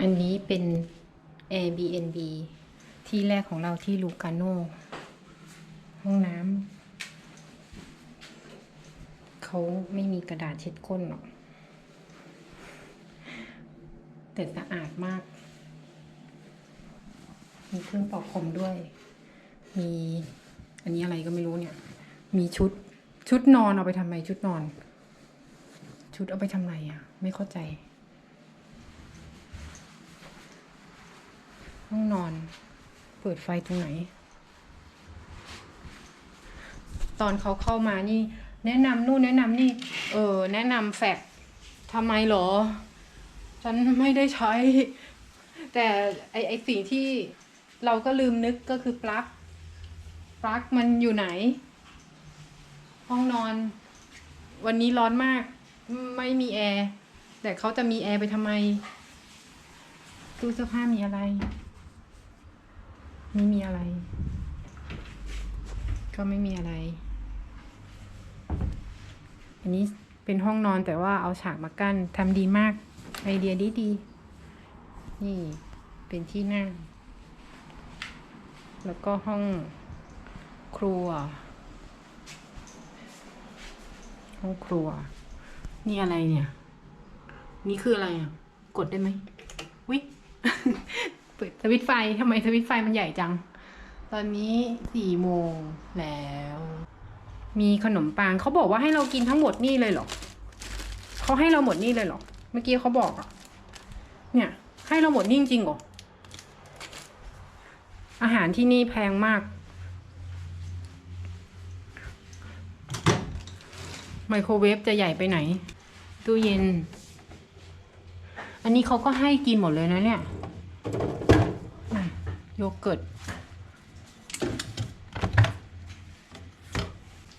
อันนี้เป็น Airbnb ที่แรกของเราที่ลูกาโนห้องน้ำเขาไม่มีกระดาษเช็ดก้นหรอก แต่สะอาดมาก มีเครื่องปอกผมด้วย มี อันนี้อะไรก็ไม่รู้เนี่ย มีชุดชุดนอนเอาไปทำไมชุดนอน ชุดเอาไปทำไมอะ ไม่เข้าใจ ห้องนอน เปิดไฟตรงไหน ตอนเขาเข้ามานี่ แนะนำนู่นแนะนำนี่ เออ แนะนำแฟกทำไมเหรอ ฉันไม่ได้ใช้ แต่ไอไอสิ่งที่เราก็ลืมนึกก็คือปลั๊กปลั๊กมันอยู่ไหน ห้องนอน วันนี้ร้อนมาก ไม่มีแอร์แต่เขาจะมีแอร์ไปทำไมตู้เสื้อผ้ามีอะไร ไม่มีอะไร ก็ไม่มีอะไร อันนี้เป็นห้องนอนแต่ว่าเอาฉากมากั้นทำดีมาก ไอเดียดีดีนี่เป็นที่นั่ง แล้วก็ห้องครัว ห้องครัว นี่อะไรเนี่ย นี่คืออะไรอะ กดได้ไหมวิ ปิดสวิตไฟทำไมสวิตไฟมันใหญ่จัง ตอนนี้สี่โมงแล้ว มีขนมปังเขาบอกว่าให้เรากินทั้งหมดนี่เลยเหรอเขาให้เราหมดนี่เลยเหรอ เมื่อกี้เขาบอกอะเนี่ย ให้เราหมดนี่จริงเหรออาหารที่นี่แพงมาก ไมโครเวฟจะใหญ่ไปไหน ตู้เย็น อันนี้เขาก็ให้กินหมดเลยนะเนี่ย โยเกิร์ต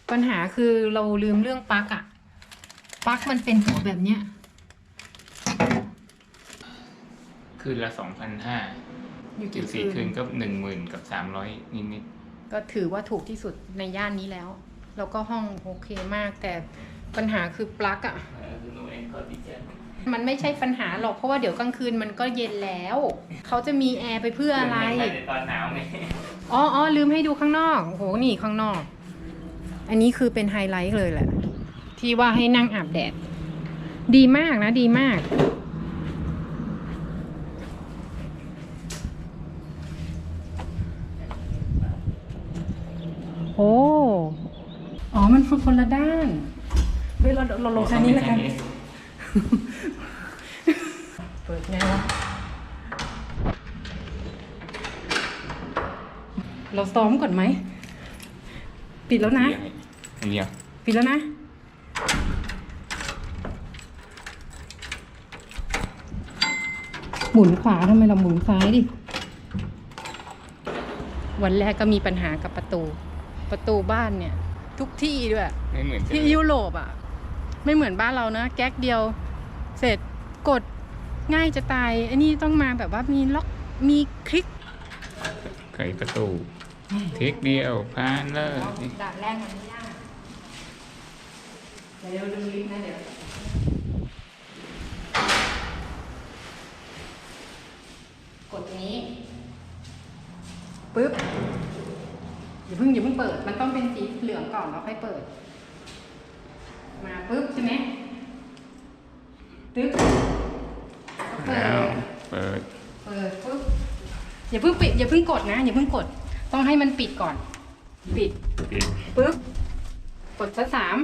ปัญหาคือเราลืมเรื่องปลั๊กอะปลั๊กมันเป็นหัวแบบเนี้ย คืนละสองพันห้าอยู่อยู่กี่สี่คืคืนนก็หนึ่งหมื่นกับสามร้อยนิดก็ถือว่าถูกที่สุดในย่านนี้แล้ว แล้วก็ห้องโอเคมากแต่ปัญหาคือปลั๊กอะ ๆหนูเองก็ดีใจมันไม่ใช่ปัญหาหรอกเพราะว่าเดี๋ยวกลางคืนมันก็เย็นแล้ว เขาจะมีแอร์ไปเพื่ออะไรไม่ใช่ตอนหนาวไงอ๋ออ๋อลืมให้ดูข้างนอกโอ้โหนี่ข้างนอก อันนี้คือเป็นไฮไลท์เลยแหละ ที่ว่าให้นั่งอาบแดด ดีมากนะดีมาก โอ้ อ๋อ มันคนละด้านเฮ้ยเราเราลงชั้นนี้แล้วกัน เปิดไงวะ เราซ้อมก่อนไหม ปิดแล้วนะเดียวปิดแล้วนะ หมุนขวาทำไมเราหมุนซ้ายดิ วันแรกก็มีปัญหากับประตู ประตูบ้านเนี่ย ทุกที่ด้วย ไม่เหมือนที่ยุโรปอะ ไม่เหมือนบ้านเรานะ แก๊กเดียว เสร็จกดง่ายจะตาย อันนี้ต้องมาแบบว่ามีล็อกมีคลิกไขประตู คลิกเดียวผ่านเลยด่านแรกมันไม่ยากเดี๋ยวดูลิฟต์นะเดี๋ยวกดตรงนี้ปึ๊บอย่าเพิ่งอย่าเพิ่งเปิด มันต้องเป็นสีเหลืองก่อนแล้วค่อยเปิด มาปึ๊บใช่ไหมตึ๊บเปิแล้วดเปิดเปิดปุ๊บอย่าเพิ่งปิดอย่าเพิ่งกดนะ อย่าเพิ่งกด ต้องให้มันปิดก่อน ปิดปิดปุ๊บกดชั้นสาม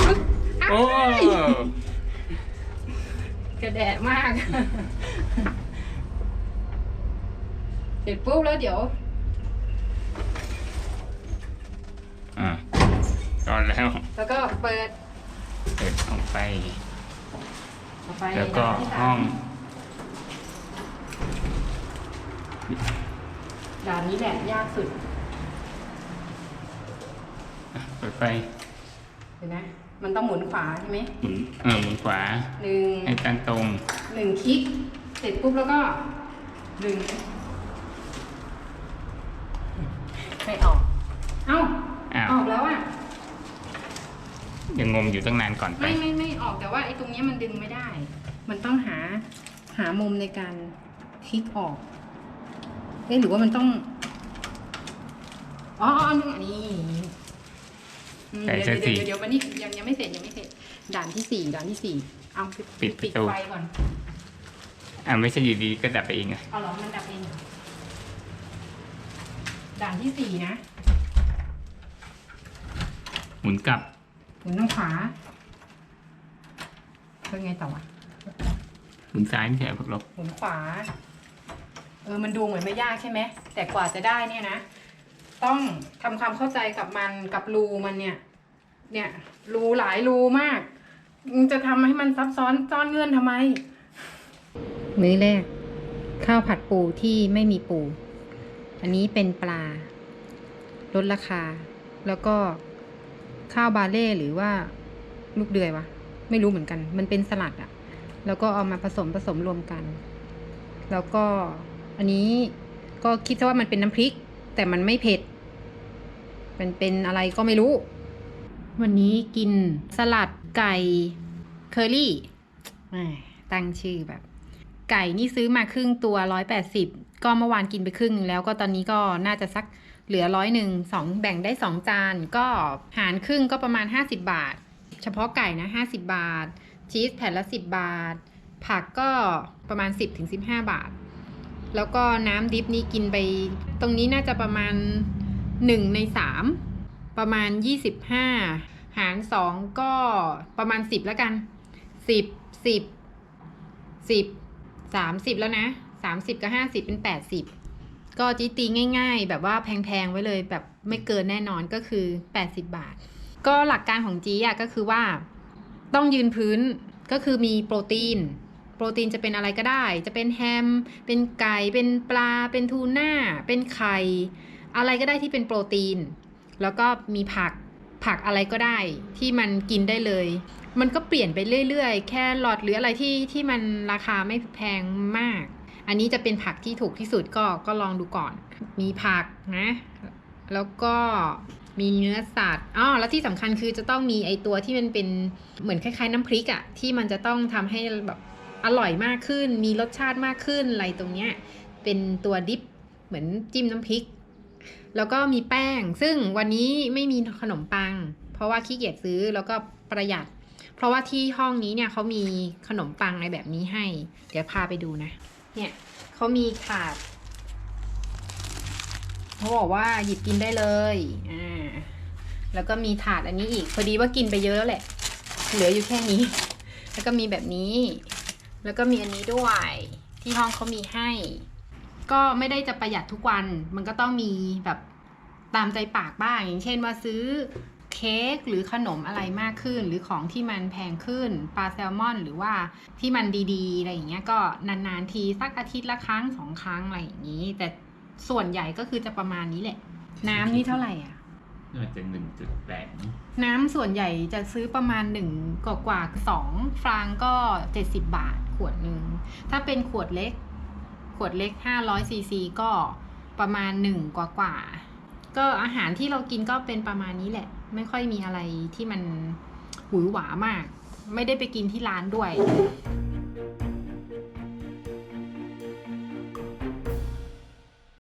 ปุ๊บโอ้อ้ายกระแดะมาก เสร็จปุ๊บแล้วเดี๋ยว อะก่อนแล้วแล้วก็เปิดเปิดห้องไฟ ต่อไปแล้วก็ด่านที่สามห้อง ด่านนี้แหละยากสุดอะเปิดไฟเห็นไหมมันต้องหมุนขวาใช่ไหมหมุนเออหมุนขวาหนึ่งให้ตั้งตรงหนึ่งคลิก เสร็จปุ๊บแล้วก็ดึงไม่ออก เอ้า อ้าวออกแล้วอะ ยังงงอยู่ตั้งนานก่อนไปไม่ไม่ไม่ออกแต่ว่าไอ้ตรงเนี้ยมันดึงไม่ได้ มันต้องหาหามุมในการพลิกออก เอ๊ะหรือว่ามันต้อง อ๋ออันนี้อันนี้อืมไก่เดี๋ยวเส้นเดี๋ยวสี่เดี๋ยวมันนี่ยังยังไม่เสร็จยังไม่เสร็จ ด่านที่สี่ด่านที่สี่เอาปิดปิดปิดประตู ไฟก่อน อะไม่ใช่อยู่ดีก็ดับไปเองอะเอาเหรอมันดับเองเหรอด่านที่สี่นะหมุนกลับหมุนทางขวาเป็นไงต่อวะหมุนซ้ายไม่ใช่พวกลบหมุนขวา เออมันดูเหมือนไม่ยากใช่ไหมแต่กว่าจะได้เนี่ยนะ ต้องทำความเข้าใจกับมันกับรูมันเนี่ย เนี่ย รูหลายรูมากจะทำให้มันซับซ้อนซ่อนเงื่อนทำไม มื้อแรก ข้าวผัดปูที่ไม่มีปู อันนี้เป็นปลา ลดราคา แล้วก็ข้าวบาเล่หรือว่าลูกเดือยวะ ไม่รู้เหมือนกัน มันเป็นสลัดอะแล้วก็เอามาผสมผสมรวมกัน แล้วก็ อันนี้ก็คิดซะว่ามันเป็นน้ำพริก แต่มันไม่เผ็ด มันเป็นอะไรก็ไม่รู้ วันนี้กินสลัดไก่เคอรี่ตั้งชื่อแบบ ไก่นี่ซื้อมาครึ่งตัวร้อยแปดสิบก็เมื่อวานกินไปครึ่งหนึงแล้วก็ตอนนี้ก็น่าจะสักเหลือร้อยหนึ่งสองแบ่งได้สองจาน ก็หารครึ่งก็ประมาณห้าสิบบาท เฉพาะไก่นะห้าสิบบาท ชีสแผ่นละสิบบาท ผักก็ประมาณสิบถึงสิบห้าบาท แล้วก็น้ำดิฟนี่กินไป ตรงนี้น่าจะประมาณหนึ่งในสามประมาณยี่สิบห้าหารสองก็ประมาณสิบแล้วกันสิบสิบสิบสามสิบแล้วนะสามสิบกับห้าสิบเป็นแปดสิบก็จีตีง่าย ๆ แบบว่าแพง ๆ ไว้เลยแบบไม่เกินแน่นอนก็คือแปดสิบบาท ก็หลักการของจีอะก็คือว่าต้องยืนพื้นก็คือมีโปรตีน ปรตีนจะเป็นอะไรก็ได้ จะเป็นแฮม เป็นไก่ เป็นปลา เป็นทูน่า เป็นไข่ อะไรก็ได้ที่เป็นโปรตีน แล้วก็มีผัก ผักอะไรก็ได้ที่มันกินได้เลย มันก็เปลี่ยนไปเรื่อยๆ แค่หลอดหรืออะไรที่ที่มันราคาไม่แพงมาก อันนี้จะเป็นผักที่ถูกที่สุดก็ก็ลองดูก่อน มีผักนะ แล้วก็มีเนื้อสัตว์อ๋อแล้วที่สำคัญคือจะต้องมีไอตัวที่มันเป็นเหมือนคล้ายๆน้ำพริกอะที่มันจะต้องทำให้แบบ อร่อยมากขึ้น มีรสชาติมากขึ้นอะไรตรงเนี้ยเป็นตัวดิฟเหมือนจิ้มน้ำพริก แล้วก็มีแป้ง ซึ่งวันนี้ไม่มีขนมปัง เพราะว่าขี้เกียจซื้อแล้วก็ประหยัด เพราะว่าที่ห้องนี้เนี่ยเขามีขนมปังในแบบนี้ให้ เดี๋ยวพาไปดูนะ เนี่ยเขามีถาดเขาบอกว่าหยิบกินได้เลย อ่า แล้วก็มีถาดอันนี้อีก พอดีว่ากินไปเยอะแล้วแหละ เหลืออยู่แค่นี้ แล้วก็มีแบบนี้ แล้วก็มีอันนี้ด้วยที่ห้องเขามีให้ ก็ไม่ได้จะประหยัดทุกวัน มันก็ต้องมีแบบตามใจปากบ้าง อย่างเช่นว่าซื้อเค้กหรือขนมอะไรมากขึ้น หรือของที่มันแพงขึ้นปลาแซลมอน หรือว่าที่มันดีๆอะไรอย่างเงี้ยก็นานๆทีสักอาทิตย์ละครั้งสองครั้งอะไรอย่างนี้ แต่ส่วนใหญ่ก็คือจะประมาณนี้แหละ น้ำนี่เท่าไหร่อะน่าจะหนึ่งจุดแปดน้ำส่วนใหญ่จะซื้อประมาณหนึ่งกว่ากว่าสองฟรางก็เจ็ดสิบบาทขวดหนึ่ง ถ้าเป็นขวดเล็ก ขวดเล็กห้าร้อยซีซีก็ประมาณหนึ่งกว่ากว่า ก็อาหารที่เรากินก็เป็นประมาณนี้แหละ ไม่ค่อยมีอะไรที่มันหวือหวามาก ไม่ได้ไปกินที่ร้านด้วย